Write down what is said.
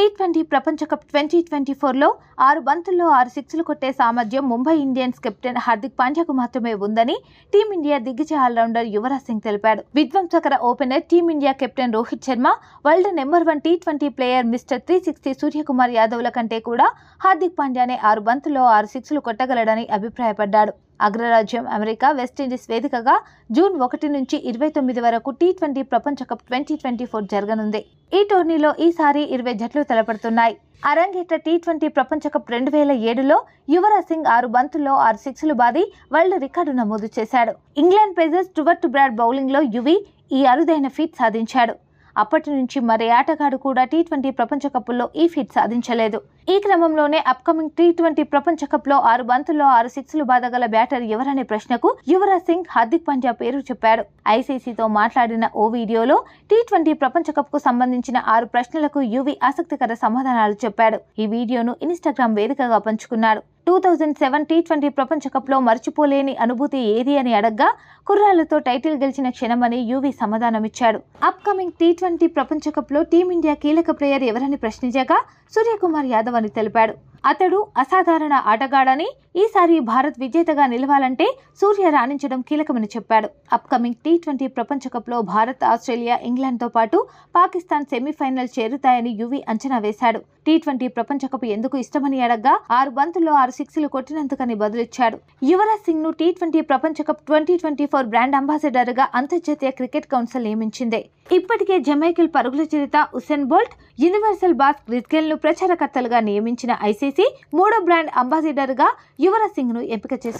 Tea twenty ప్రపంచ cup twenty twenty ఫోర్లో ఆరు బంతుల్లో ఆరు సిక్స్లు కొట్టే సామర్థ్యం ముంబై ఇండియన్స్ కెప్టెన్ హార్దిక్ పాండ్యాకు మాత్రమే ఉందని టీమిండియా దిగ్గజ ఆల్రౌండర్ యువరాజ్ సింగ్ తెలిపాడు. విధ్వంసకర opener team India captain Rohit Sharma world number one T twenty player mister three sixty Suryakumar యాదవ్ల కంటే కూడా హార్దిక్ పాండ్యానే ఆరు బంతుల్లో ఆరు సిక్స్లు కొట్టగలడని అభిప్రాయపడ్డాడు. అగ్రరాజ్యం అమెరికా వెస్టిండీస్ వేదికగా జూన్ ఒకటి నుంచి ఇరవై తొమ్మిది వరకు టీ ట్వంటీ ప్రపంచ కప్ ట్వంటీ ట్వంటీ ఫోర్ జరగనుంది. ఈ టోర్నీలో ఈసారి ఇరవై జట్లు తలపడుతున్నాయి. అరంగేట్ర టీ ట్వంటీ ప్రపంచ కప్ రెండు వేల ఏడులో యువరాజ్ సింగ్ ఆరు బంతుల్లో ఆరు సిక్స్లు బాది వరల్డ్ రికార్డు నమోదు చేశాడు. ఇంగ్లాండ్ పేజెస్ టువర్ టు బ్రాడ్ బౌలింగ్లో యువి ఈ అరుదైన ఫీట్ సాధించాడు. అప్పటి నుంచి మరే ఆటగాడు కూడా టీ ట్వంటీ ప్రపంచ కప్లో ఈ ఫిట్ సాధించలేదు. ఈ క్రమంలోనే అప్కమింగ్ టీ ట్వంటీ ప్రపంచ కప్లో ఆరు బంతుల్లో ఆరు సిక్స్లు బాధగల బ్యాటర్ ఎవరనే ప్రశ్నకు యువరాజ్ సింగ్ హార్దిక్ పాండ్యా పేరు చెప్పాడు. ఐసీసీతో మాట్లాడిన ఓ వీడియోలో టీ ట్వంటీ ప్రపంచ కప్కు సంబంధించిన ఆరు ప్రశ్నలకు యువి ఆసక్తికర సమాధానాలు చెప్పాడు. ఈ వీడియోను ఇన్స్టాగ్రామ్ వేదికగా పంచుకున్నాడు. Two thousand seven T twenty ప్రపంచ కప్లో మర్చిపోలేని అనుభూతి ఏది అని అడగ్గా కుర్రాళ్ళతో టైటిల్ గెలిచిన క్షణమని యువి సమాధానమిచ్చాడు. అప్కమింగ్ టీ ట్వంటీ ప్రపంచ కప్లో టీమిండియా కీలక ప్లేయర్ ఎవరని ప్రశ్నించగా సూర్యకుమార్ యాదవ్ అని తెలిపాడు. అతడు అసాధారణ ఆటగాడని ఈసారి భారత్ విజేతగా నిలవాలంటే సూర్య రాణించడం కీలకమని చెప్పాడు. అప్కమింగ్ టీ ట్వంటీ ప్రపంచ కప్లో భారత్ ఆస్ట్రేలియా ఇంగ్లాండ్తో పాటు పాకిస్తాన్ సెమీఫైనల్ చేరుతాయని యువి అంచనా వేశాడు. టీ ట్వంటీ ప్రపంచకప్ ఎందుకు ఇష్టమని అడగ్గా ఆరు బంతుల్లో ఆరు సిక్స్లు కొట్టినందుకని బదులిచ్చాడు. యువరాజ్ సింగ్ను టీ ట్వంటీ ప్రపంచ cup twenty twenty four brand అంబాసిడర్గా అంతర్జాతీయ క్రికెట్ కౌన్సిల్ నియమించింది. ఇప్పటికే జమైకిల్ పరుగుల చరిత ఉసెన్ బోల్ట్ యూనివర్సల్ బాస్ క్రిస్గెల్ను ప్రచారకర్తలుగా నియమించిన ఐసీసీ మూడో బ్రాండ్ అంబాసిడర్గా యువరాజ్ సింగ్ను ఎంపిక చేసింది.